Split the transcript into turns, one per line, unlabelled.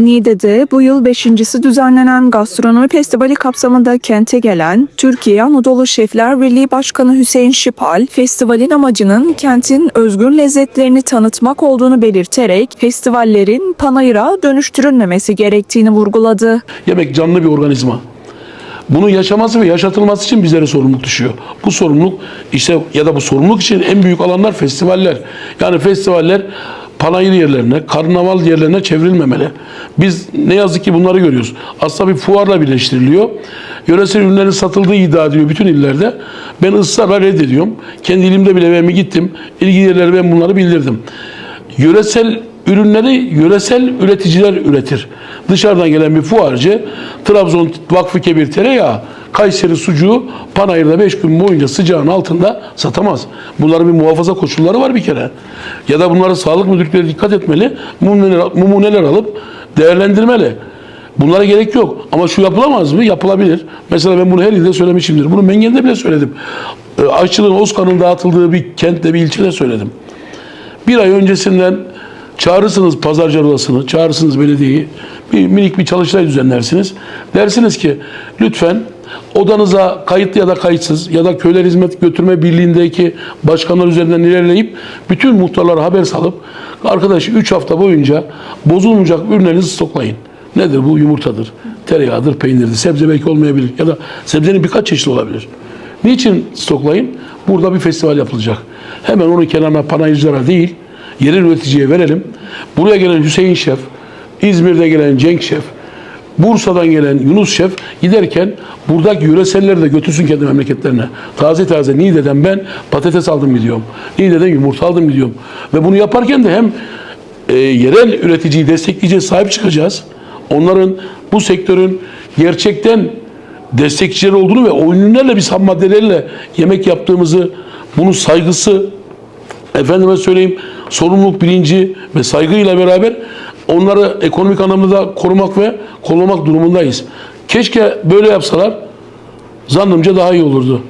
Niğde'de bu yıl beşincisi düzenlenen gastronomi festivali kapsamında kente gelen Türkiye Anadolu Şefler Birliği Başkanı Hüseyin Şipal, festivalin amacının kentin özgün lezzetlerini tanıtmak olduğunu belirterek festivallerin panayıra dönüştürülmemesi gerektiğini vurguladı.
Yemek canlı bir organizma. Bunu yaşaması ve yaşatılması için bizlere sorumluluk düşüyor. Bu sorumluluk işte ya da bu sorumluluk için en büyük alanlar festivaller. Yani festivaller panayır yerlerine, karnaval yerlerine çevrilmemeli. Biz ne yazık ki bunları görüyoruz. Aslında bir fuarla birleştiriliyor. Yöresel ürünlerin satıldığı iddia ediliyor bütün illerde. Ben ısrarla reddediyorum. Kendi ilimde bile ben gittim. İlgili yerlere ben bunları bildirdim. Yöresel ürünleri yöresel üreticiler üretir. Dışarıdan gelen bir fuarcı Trabzon Vakfı Kebir tereyağı, Kayseri sucuğu Panayır'da 5 gün boyunca sıcağın altında satamaz. Bunların bir muhafaza koşulları var bir kere. Ya da bunlara sağlık müdürlükleri dikkat etmeli. Numuneler, numuneler alıp değerlendirmeli. Bunlara gerek yok. Ama şu yapılamaz mı? Yapılabilir. Mesela ben bunu her ilde söylemişimdir. Bunu Mengen'de bile söyledim. Ee, Aşçılığın Oscar'ın dağıtıldığı bir kentte, bir ilçede söyledim. Bir ay öncesinden çağırırsınız pazarcı odasını, çağırırsınız belediyeyi. Bir minik bir çalıştay düzenlersiniz. Dersiniz ki lütfen odanıza kayıtlı ya da kayıtsız ya da köyler hizmet götürme birliğindeki başkanlar üzerinden ilerleyip bütün muhtarlara haber salıp arkadaş 3 hafta boyunca bozulmayacak ürünlerinizi stoklayın. Nedir bu? Yumurtadır, tereyağıdır, peynirdir. Sebze belki olmayabilir ya da sebzenin birkaç çeşidi olabilir. Niçin stoklayın? Burada bir festival yapılacak. Hemen onun kenarına panayırcılara değil, yerel üreticiye verelim. Buraya gelen Hüseyin Şef, İzmir'de gelen Cenk Şef, Bursa'dan gelen Yunus Şef giderken buradaki yöreselleri de götürsün kendi memleketlerine. Taze taze Niğde'den ben patates aldım gidiyorum. Niğde'den yumurta aldım gidiyorum. Ve bunu yaparken de hem e, yerel üreticiyi destekleyeceğiz, sahip çıkacağız. Onların bu sektörün gerçekten destekçileri olduğunu ve o biz ham maddelerle yemek yaptığımızı, bunun saygısı, efendime söyleyeyim sorumluluk bilinci ve saygıyla beraber onları ekonomik anlamda korumak ve kollamak durumundayız. Keşke böyle yapsalar zannımca daha iyi olurdu.